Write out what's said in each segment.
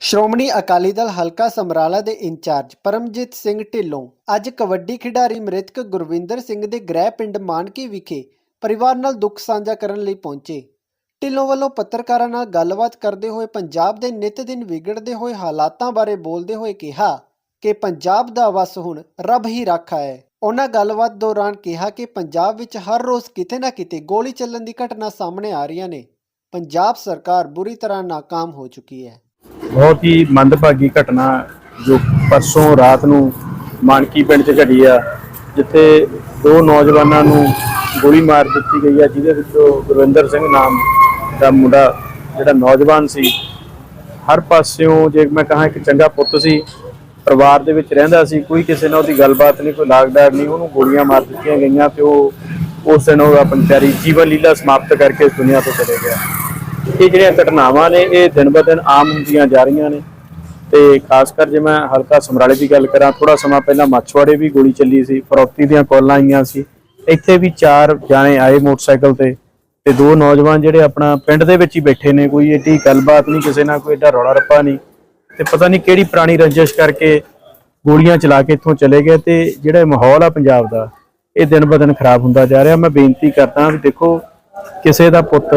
ਸ਼੍ਰੋਮਣੀ ਅਕਾਲੀ ਦਲ ਹਲਕਾ ਸਮਰਾਲਾ ਦੇ ਇੰਚਾਰਜ ਪਰਮਜੀਤ ਸਿੰਘ ਢਿੱਲੋਂ ਅੱਜ ਕਬੱਡੀ ਖਿਡਾਰੀ ਮ੍ਰਿਤਕ ਗੁਰਵਿੰਦਰ ਸਿੰਘ ਦੇ ਗ੍ਰਹਿ ਪਿੰਡ ਮਾਨਕੀ ਵਿਖੇ ਪਰਿਵਾਰ ਨਾਲ ਦੁੱਖ ਸਾਂਝਾ ਕਰਨ ਲਈ ਪਹੁੰਚੇ। ਢਿੱਲੋਂ ਵੱਲੋਂ ਪੱਤਰਕਾਰਾਂ ਨਾਲ ਗੱਲਬਾਤ ਕਰਦੇ ਹੋਏ ਪੰਜਾਬ ਦੇ ਨਿਤ ਦਿਨ ਵਿਗੜਦੇ ਹੋਏ ਹਾਲਾਤਾਂ ਬਾਰੇ ਬੋਲਦੇ ਹੋਏ ਕਿਹਾ ਕਿ ਪੰਜਾਬ ਦਾ ਵਸ ਹੁਣ ਰੱਬ ਹੀ ਰਾਖਾ ਹੈ। ਉਹਨਾਂ ਗੱਲਬਾਤ ਦੌਰਾਨ ਕਿਹਾ ਕਿ ਪੰਜਾਬ ਵਿੱਚ ਹਰ ਰੋਜ਼ ਕਿਤੇ ਨਾ ਕਿਤੇ ਗੋਲੀ ਚੱਲਣ ਦੀ ਘਟਨਾ ਸਾਹਮਣੇ ਆ ਰਹੀਆਂ ਨੇ। ਪੰਜਾਬ ਸਰਕਾਰ ਬੁਰੀ ਤਰ੍ਹਾਂ ਨਾਕਾਮ ਹੋ ਚੁੱਕੀ ਹੈ। ਬਹੁਤ ਹੀ ਮੰਦਭਾਗੀ ਘਟਨਾ ਜੋ ਪਰਸੋਂ ਰਾਤ ਨੂੰ ਮਾਨਕੀ ਪਿੰਡ 'ਚ ਘਟੀ ਆ, ਜਿੱਥੇ ਦੋ ਨੌਜਵਾਨਾਂ ਨੂੰ ਗੋਲੀ ਮਾਰ ਦਿੱਤੀ ਗਈ ਆ, ਜਿਹਦੇ ਵਿੱਚੋਂ ਗੁਰਵਿੰਦਰ ਸਿੰਘ ਨਾਮ ਦਾ ਮੁੰਡਾ ਜਿਹੜਾ ਨੌਜਵਾਨ ਸੀ, ਹਰ ਪਾਸਿਓਂ ਜੇ ਮੈਂ ਕਹਾਂ ਇੱਕ ਚੰਗਾ ਪੁੱਤ ਸੀ, ਪਰਿਵਾਰ ਦੇ ਵਿੱਚ ਰਹਿੰਦਾ ਸੀ, ਕੋਈ ਕਿਸੇ ਨਾਲ ਉਹਦੀ ਗੱਲਬਾਤ ਨਹੀਂ, ਕੋਈ ਲਾਗਡਾਰ ਨਹੀਂ, ਉਹਨੂੰ ਗੋਲੀਆਂ ਮਾਰ ਦਿੱਤੀਆਂ ਗਈਆਂ ਤੇ ਉਹ ਉਸ ਦਿਨ ਉਹ ਆਪਣੀ ਜੀਵਨ ਲੀਲਾ ਸਮਾਪਤ ਕਰਕੇ ਇਸ ਦੁਨੀਆ ਤੋਂ ਚਲੇ ਗਿਆ। ਇਹ ਜਿਹੜੀਆਂ ਘਟਨਾਵਾਂ ਨੇ, ਇਹ ਦਿਨ ਬ ਦਿਨ ਆਮ ਹੁੰਦੀਆਂ ਜਾ ਰਹੀਆਂ ਨੇ। ਤੇ ਖਾਸ ਕਰ ਜੇ ਮੈਂ ਹਲਕਾ ਸਮਰਾਲੇ ਦੀ ਗੱਲ ਕਰਾਂ ਥੋੜਾ ਸਮਾਂ ਪਹਿਲਾਂ ਮੱਛਵਾੜੇ ਵੀ ਗੋਲੀ ਚੱਲੀ ਸੀ, ਫਰੌਤੀ ਦੀਆਂ ਕਾਲਾਂ ਆਈਆਂ ਸੀ। ਇੱਥੇ ਵੀ ਚਾਰ ਜਾਣੇ ਆਏ ਮੋਟਰਸਾਈਕਲ ਤੇ ਤੇ ਦੋ ਨੌਜਵਾਨ ਜਿਹੜੇ ਆਪਣਾ ਪਿੰਡ ਦੇ ਵਿੱਚ ਹੀ ਬੈਠੇ ਨੇ, ਕੋਈ ਏਡੀ ਗੱਲਬਾਤ ਨਹੀਂ, ਕਿਸੇ ਨਾਲ ਕੋਈ ਏਡਾ ਰੌਲਾ ਰੱਪਾ ਨਹੀਂ। ਤੇ ਪਤਾ ਨਹੀਂ ਕਿਹੜੀ ਪੁਰਾਣੀ ਰੰਜਿਸ਼ ਕਰਕੇ ਗੋਲੀਆਂ ਚਲਾ ਕੇ ਇੱਥੋਂ ਚਲੇ ਗਏ ਤੇ ਜਿਹੜਾ ਮਾਹੌਲ ਆ ਪੰਜਾਬ ਦਾ, ਇਹ ਦਿਨ ਬ ਦਿਨ ਖਰਾਬ ਹੁੰਦਾ ਜਾ ਰਿਹਾ। ਮੈਂ ਬੇਨਤੀ ਕਰਦਾ ਵੀ ਦੇਖੋ, ਕਿਸੇ ਦਾ ਪੁੱਤ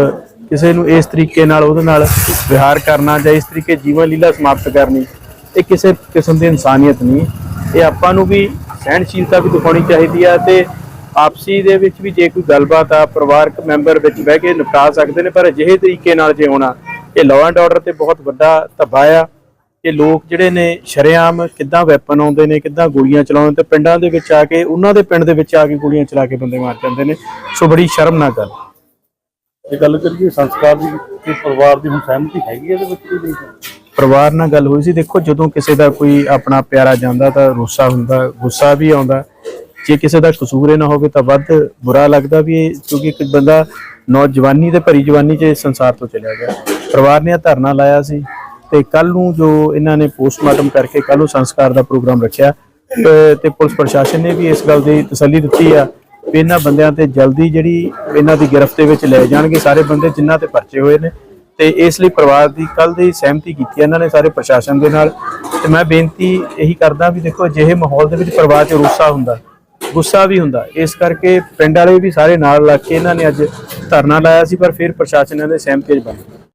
ਕਿਸੇ ਨੂੰ ਇਸ ਤਰੀਕੇ ਨਾਲ, ਉਹਦੇ ਨਾਲ ਵਿਹਾਰ ਕਰਨਾ ਜਾਂ ਇਸ ਤਰੀਕੇ ਜੀਵਨ ਲੀਲਾ ਸਮਾਪਤ ਕਰਨੀ, ਇਹ ਕਿਸੇ ਕਿਸਮ ਦੀ ਇਨਸਾਨੀਅਤ ਨਹੀਂ। ਇਹ ਆਪਾਂ ਨੂੰ ਵੀ ਸਹਿਣਸ਼ੀਲਤਾ ਵੀ ਦਿਖਾਉਣੀ ਚਾਹੀਦੀ ਆ ਤੇ ਆਪਸੀ ਦੇ ਵਿੱਚ ਵੀ ਜੇ ਕੋਈ ਗੱਲਬਾਤ ਆ, ਪਰਿਵਾਰਕ ਮੈਂਬਰ ਵਿੱਚ ਬਹਿ ਕੇ ਨਿਪਟਾ ਸਕਦੇ ਨੇ, ਪਰ ਅਜਿਹੇ ਤਰੀਕੇ ਨਾਲ ਜੇ ਹੋਣਾ, ਇਹ ਲਾਅ ਐਂਡ ਆਰਡਰ ਤੇ ਬਹੁਤ ਵੱਡਾ ਧੱਬਾ ਆ। ਕਿ ਲੋਕ ਜਿਹੜੇ ਨੇ ਸ਼ਰੇਆਮ ਕਿੱਦਾਂ ਵੈਪਨ ਆਉਂਦੇ ਨੇ, ਕਿੱਦਾਂ ਗੋਲੀਆਂ ਚਲਾਉਂਦੇ ਤੇ ਪਿੰਡਾਂ ਦੇ ਵਿੱਚ ਆ ਕੇ, ਉਹਨਾਂ ਦੇ ਪਿੰਡ ਦੇ ਵਿੱਚ ਆ ਕੇ ਗੋਲੀਆਂ ਚਲਾ ਕੇ ਬੰਦੇ ਮਾਰ ਜਾਂਦੇ ਨੇ। ਸੋ ਬੜੀ ਸ਼ਰਮਨਾਕ ਗੱਲ ਜੇ ਗੱਲ ਕਰੀਏ ਸੰਸਕਾਰ ਦੀ ਕਿ ਪਰਿਵਾਰ ਦੀ ਹੁਣ ਸਹਿਮਤੀ ਹੈਗੀ ਹੈ ਇਹਦੇ ਵਿੱਚ ਕੋਈ ਨਹੀਂ? ਪਰਿਵਾਰ ਨਾਲ ਗੱਲ ਹੋਈ ਸੀ, ਦੇਖੋ ਜਦੋਂ ਕਿਸੇ ਦਾ ਕੋਈ ਆਪਣਾ ਪਿਆਰਾ ਜਾਂਦਾ ਤਾਂ ਰੁੱਸਾ ਹੁੰਦਾ, ਗੁੱਸਾ ਵੀ ਆਉਂਦਾ। ਜੇ ਕਿਸੇ ਦਾ ਕਸੂਰ ਇਹ ਨਾ ਹੋਵੇ ਤਾਂ ਵੱਧ ਬੁਰਾ ਲੱਗਦਾ ਵੀ ਇਹ, ਕਿਉਂਕਿ ਇੱਕ ਬੰਦਾ ਨੌਜਵਾਨੀ ਤੇ ਭਰੀ ਜਵਾਨੀ 'ਚ ਇਸ ਸੰਸਾਰ ਤੋਂ ਚਲਿਆ ਗਿਆ। ਪਰਿਵਾਰ ਨੇ ਇਹ ਧਰਨਾ ਲਾਇਆ ਸੀ ਤੇ ਕੱਲ ਨੂੰ ਜੋ ਇਹਨਾਂ ਨੇ ਪੋਸਟਮਾਰਟਮ ਕਰਕੇ ਕੱਲ ਨੂੰ ਸੰਸਕਾਰ ਦਾ ਪ੍ਰੋਗਰਾਮ ਰੱਖਿਆ। ਤੇ ਪੁਲਿਸ ਪ੍ਰਸ਼ਾਸਨ ਨੇ ਵੀ ਇਸ ਗੱਲ ਦੀ ਤਸੱਲੀ ਦਿੱਤੀ ਆ ਵੀ ਇਹਨਾਂ ਬੰਦਿਆਂ ਤੇ ਜਲਦੀ ਜਿਹੜੀ ਇਹਨਾਂ ਦੀ ਗ੍ਰਿਫਤ ਦੇ ਵਿੱਚ ਲੈ ਜਾਣਗੇ, ਸਾਰੇ ਬੰਦੇ ਜਿਨ੍ਹਾਂ ਤੇ ਪਰਚੇ ਹੋਏ ਨੇ। ਤੇ ਇਸ ਲਈ ਪਰਿਵਾਰ ਦੀ ਕੱਲ ਦੀ ਸਹਿਮਤੀ ਕੀਤੀ ਇਹਨਾਂ ਨੇ ਸਾਰੇ ਪ੍ਰਸ਼ਾਸਨ ਦੇ ਨਾਲ। ਤੇ ਮੈਂ ਬੇਨਤੀ ਇਹੀ ਕਰਦਾ ਵੀ ਦੇਖੋ, ਅਜਿਹੇ ਮਾਹੌਲ ਦੇ ਵਿੱਚ ਪਰਿਵਾਰ 'ਚ ਰੁੱਸਾ ਹੁੰਦਾ, ਗੁੱਸਾ ਵੀ ਹੁੰਦਾ। ਇਸ ਕਰਕੇ ਪਿੰਡ ਵਾਲੇ ਵੀ ਸਾਰੇ ਨਾਲ ਲੱਗ ਕੇ ਇਹਨਾਂ ਨੇ ਅੱਜ ਧਰਨਾ ਲਾਇਆ ਸੀ, ਪਰ ਫਿਰ ਪ੍ਰਸ਼ਾਸਨ ਇਹਨਾਂ ਦੇ ਸਹਿਮਤੀ 'ਚ ਬਣ